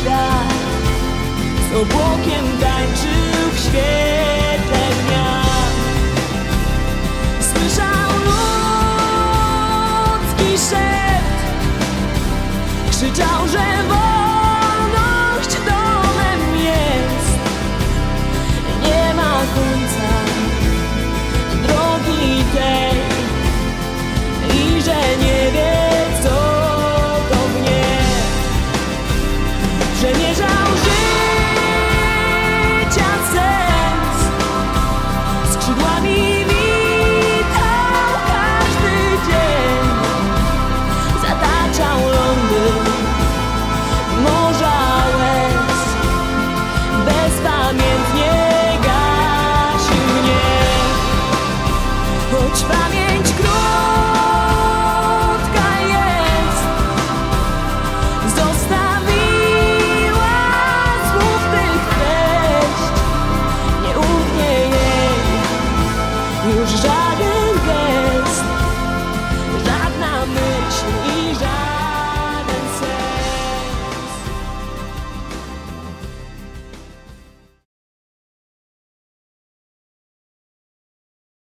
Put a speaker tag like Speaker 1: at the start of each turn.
Speaker 1: świat. Z obłokiem tańczył w świetle dnia. Słyszał ludzki szept. Krzyczał, że